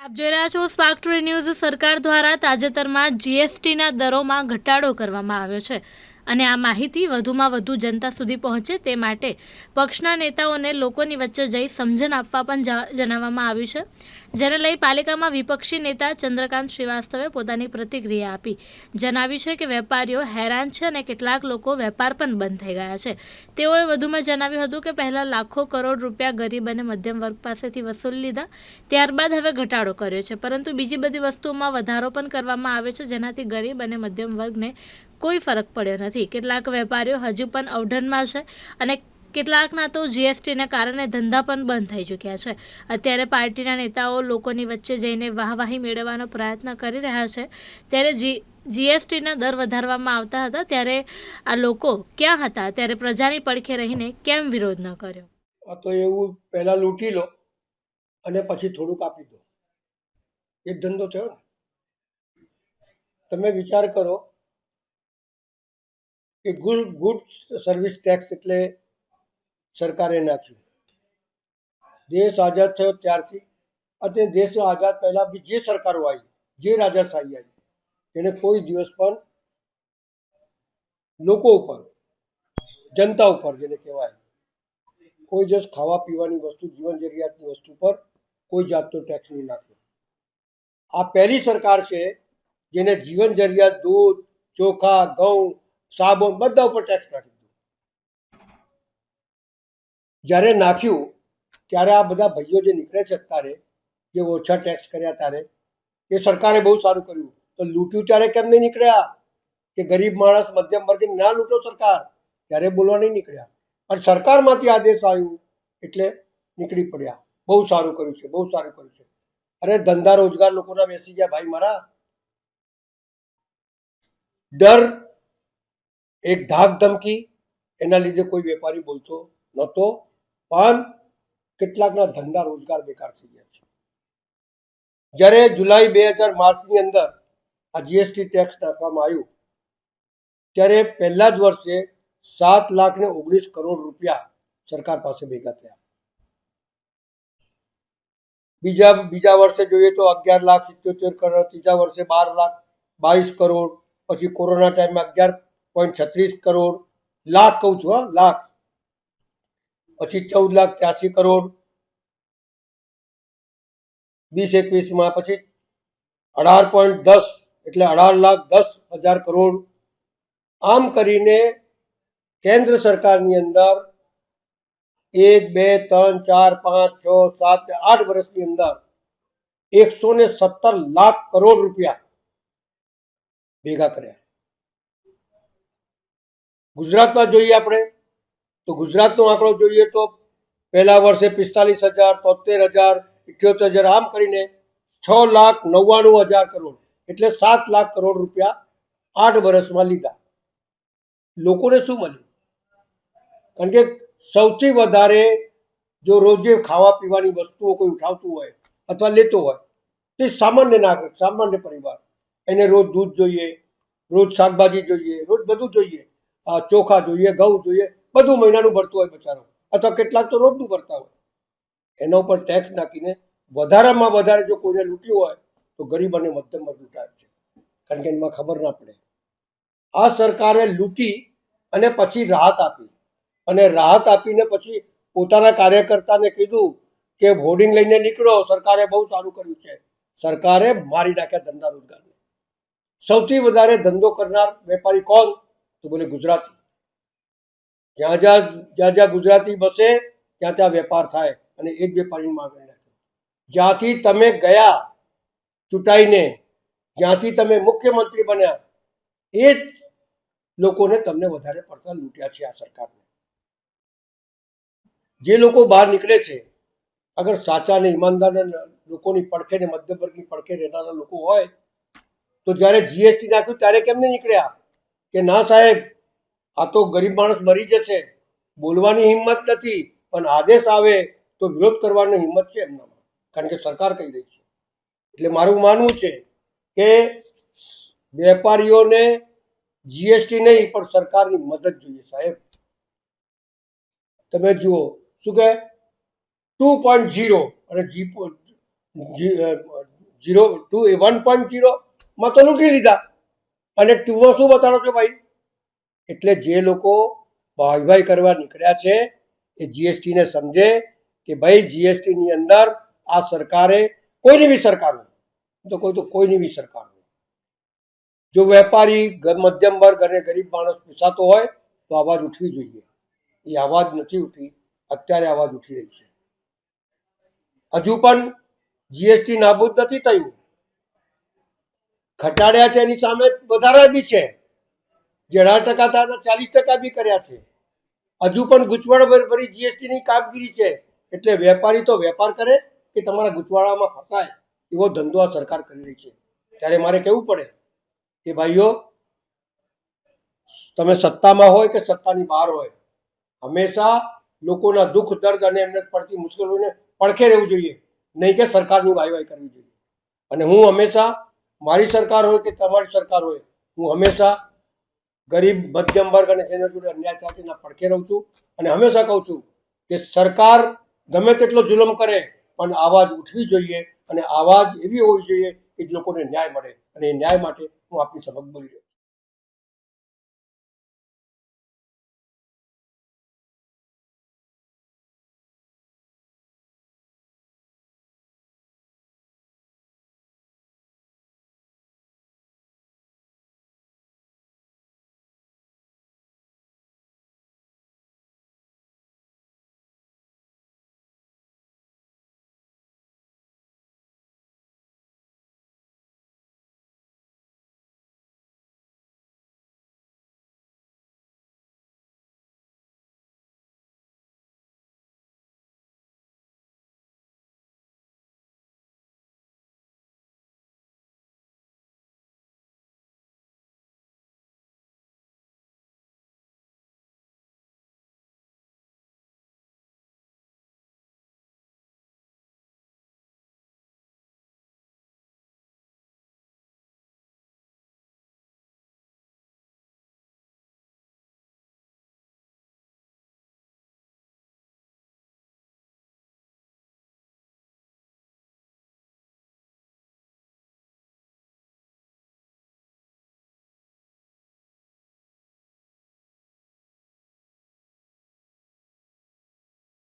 આપ જોઈ રહ્યા છો સ્પાર્ક ન્યૂઝ સરકાર દ્વારા તાજેતરમાં જીએસટીના દરોમાં ઘટાડો કરવામાં આવ્યો છે. અને આ માહિતી વધુમાં વધુ જનતા સુધી પહોંચે તે માટે પક્ષના નેતાઓને લોકોની વચ્ચે જઈ સમજણ આપવા પણ જણાવવામાં આવ્યું છે. જેને લઈ પાલિકામાં વિપક્ષી નેતા ચંદ્રકાંત શ્રીવાસ્તવે પોતાની પ્રતિક્રિયા આપી. જણાવ્યું છે કે વેપારીઓ હેરાન છે અને કેટલાક લોકો વેપાર પણ બંધ થઈ ગયા છે. તેઓએ વધુમાં જણાવ્યું હતું કે પહેલાં લાખો કરોડ રૂપિયા ગરીબ અને મધ્યમ વર્ગ પાસેથી વસૂલી લીધા. ત્યારબાદ હવે ઘટાડો કર્યો છે. પરંતુ બીજી બધી વસ્તુઓમાં વધારો પણ કરવામાં આવ્યો છે. જેનાથી ગરીબ અને મધ્યમ વર્ગને કોઈ ફરક પડ્યો નથી. કેટલાક વેપારીઓ હજુ પણ અવઢનમાં છે અને કેટલાકના તો જીએસટીને કારણે ધંધા પણ બંધ થઈ ચૂક્યા છે. અત્યારે પાર્ટીના નેતાઓ લોકોની વચ્ચે જઈને વાહવાહી મેળવવાનો પ્રયત્ન કરી રહ્યા છે. ત્યારે જી, જીએસટીના દર વધારવામાં આવતા હતા ત્યારે આ લોકો ક્યાં હતા? ત્યારે પ્રજાની પડખે રહીને કેમ વિરોધ ન કર્યો? તો એવું પહેલા લૂંટી લો અને પછી થોડુંક આપી દો. એ ધંધો થયો તમે વિચાર કરો કે ગુડ ગુડ સર્વિસ ટેક્સ એટલે સરકારે નાખ્યું. દેશ આઝાદ થયો ત્યારથી અને દેશ આઝાદ પહેલા બી જે સરકારો આવી, જે રાજાશાહી આવી, તેને કોઈ દિવસ પણ લોકો ઉપર, જનતા ઉપર જેને કહેવાય, કોઈ દિવસ ખાવા પીવાની વસ્તુ, જીવન જરૂરિયાતની વસ્તુ પર કોઈ જાતનો ટેક્સ નહીં નાખ્યો આ પહેલી સરકાર છે જેને જીવન જરૂરિયાત, દૂધ, ચોખા, ઘઉં સાબુન બધા ઉપર ટેક્સ નાખી દીધો. જ્યારે નાખ્યું, ત્યારે આ બધા ભાઈઓ જે નીકળે છે અત્યારે, જે ઓછા ટેક્સ કર્યા ત્યારે, એ સરકારે બહુ સારું કર્યું. તો લૂંટ્યું ત્યારે કેમ નહીં નીકળ્યા? કે ગરીબ માણસ મધ્યમ વર્ગે ના લૂંટો સરકાર? ત્યારે બોલવા નહીં નીકળ્યા. પણ સરકારમાંથી આદેશ આવ્યું એટલે નીકળી પડ્યા. બહુ સારું કર્યું છે, બહુ સારું કર્યું છે. અરે ધંધા રોજગાર લોકોના બેસી ગયા ભાઈ મારા. ડર એક ધાક ધમકી, એના લીધે કોઈ વેપારી બોલતો નહોતો, પણ કેટલાકના ધંધા રોજગાર બેકાર થઈ ગયા છે. જ્યારે જુલાઈ બે હજાર માર્ચની અંદર આ જીએસટી ટેક્સ નાખવામાં આવ્યું, ત્યારે પહેલા જ વર્ષે સાત લાખ ને ઓગણીસ કરોડ રૂપિયા સરકાર પાસે ભેગા થયા. બીજા બીજા વર્ષે જોઈએ તો અગિયાર લાખ સિત્યોતેર કરોડ, ત્રીજા વર્ષે બાર લાખ બાવીસ કરોડ, પછી કોરોના ટાઈમમાં અગિયાર પોઈન્ટ છત્રીસ કરોડ લાખ કહું છું હા લાખ પછી ચૌદ લાખ ત્યાસી કરોડ, વીસ એકવીસમાં પછી અઢાર પોઈન્ટ દસ, એટલે અઢાર લાખ દસ હજાર કરોડ. આમ કરીને કેન્દ્ર સરકારની અંદર એક, બે, ત્રણ, ચાર, પાંચ, છ, સાત, આઠ વર્ષની અંદર એકસો ને સત્તર લાખ કરોડ રૂપિયા ભેગા કર્યા. ગુજરાતમાં જોઈએ આપણે, તો ગુજરાતનો આંકડો જોઈએ તો પહેલા વર્ષે પિસ્તાલીસ હજાર તોતેર હજાર, ઇઠ્યોતેર હજાર, આમ કરીને છ લાખ નવ્વાણું હજાર કરોડ, એટલે સાત લાખ કરોડ રૂપિયા આઠ વર્ષમાં લીધા. લોકોને શું મળ્યું? કારણ કે સૌથી વધારે જો રોજે ખાવા પીવાની વસ્તુઓ કોઈ ઉઠાવતું હોય અથવા લેતો હોય, તે સામાન્ય નાગરિક, સામાન્ય પરિવાર. એને રોજ દૂધ જોઈએ, રોજ શાકભાજી જોઈએ, રોજ બધું જોઈએ. ચોખા જોઈએ, ઘઉં જોઈએ, બધું મહિનાનું ભરતું હોય બચારો. અથવા કેટલાક તો રોજનું ભરતા હોય. એના ઉપર ટેક્સ નાખીને વધારામાં વધારે જો કોઈને લૂંટ્યું હોય, તો ગરીબ અને મધ્યમ વર્ગ લૂંટાય છે. કારણ કે એમાં ખબર ના પડે. આ સરકારે લૂંટી અને પછી રાહત આપી. અને રાહત આપીને પછી પોતાના કાર્યકર્તાને કીધું કે હોર્ડિંગ લઈને નીકળો, સરકારે બહુ સારું કર્યું છે. સરકારે મારી નાખ્યા ધંધા રોજગારને. સૌથી વધારે ધંધો કરનાર વેપારી કોણ? તો બોલે ગુજરાતી. જ્યાં જ્યાં જ્યાં જ્યાં ગુજરાતી બસે, ત્યાં ત્યાં વેપાર થાય અને એક વેપારીની માગણી નાખે જ્યાંથી તમે ગયા ચૂંટાઈને, જ્યાંથી તમે મુખ્યમંત્રી બન્યા, એ જ લોકોને તમને વધારે પડતા લૂંટ્યા છે આ સરકારને. જે લોકો બહાર નીકળે છે, અગર સાચા ને ઈમાનદાર લોકોની પડખે ને મધ્યમ વર્ગની પડખે રહેનારા લોકો હોય, તો જ્યારે જીએસટી નાખ્યું ત્યારે કેમ નહીં નીકળ્યા? કે ના સાહેબ, આ તો ગરીબ માણસ મરી જશે, બોલવાની હિંમત નથી, પણ આદેશ આવે તો વિરોધ કરવાની હિંમત છે એમનામાં. કારણ કે સરકાર કહી રહી છે. એટલે મારું માનવું છે કે વેપારીઓને જીએસટી નહીં, પણ સરકારની મદદ જોઈએ સાહેબ. તમે જુઓ, શું કહે? ટુ પોઈન્ટ ઝીરો અને જી ટુ વન પોઈન્ટ જીરોમાં તો લૂંટી લીધા. અને ટુમાં શું બતાડો છો ભાઈ? એટલે જે લોકો ભાઈ કરવા નીકળ્યા છે, એ જીએસટીને સમજે કે ભાઈ જીએસટીની અંદર આ સરકારે કોઈની બી સરકાર હોય તો કોઈ તો કોઈની બી સરકાર હોય. જો વેપારી મધ્યમ વર્ગ અને ગરીબ માણસ પૂછાતો હોય, તો અવાજ ઉઠવી જોઈએ. એ અવાજ નથી ઉઠી, અત્યારે અવાજ ઉઠી રહી છે. હજુ પણ જીએસટી નાબૂદ નથી થયું. ઘટાડ્યા છે એની સામે વધારા બી છે. જે અઢાર ટકા હતા ચાલીસ ટકા બી કર્યા છે. હજુ પણ ગૂંચવણ ભરી જીએસટી ની કામગીરી છે. એટલે વેપારી તો વેપાર કરે કે તમારા ગૂંચવાડામાં ફસાય એવો ધંધો આ સરકાર કરી રહી છે. ત્યારે મારે કહેવું પડે કે ભાઈઓ, તમે સત્તામાં હોય કે સત્તાની બહાર હોય, હંમેશા લોકોના દુઃખ, દર્દ અને એમને પડતી મુશ્કેલીઓને પડખે રહેવું જોઈએ. નહીં કે સરકારની વાહવાહી કરવી જોઈએ. અને હું હંમેશા મારી સરકાર હોય કે તમારી સરકાર હોય, હું હંમેશા ગરીબ, મધ્યમ વર્ગ અને જેના જોડે અન્યાય છે પડખે રહું છું અને હંમેશા કહું છું કે સરકાર ગમે તેટલો જુલમ કરે, પણ આવાજ ઉઠવી જોઈએ અને આવાજ એવી હોવી જોઈએ કે લોકોને ન્યાય મળે અને એ ન્યાય માટે હું આપની સમક્ષ બોલી રહ્યો છું.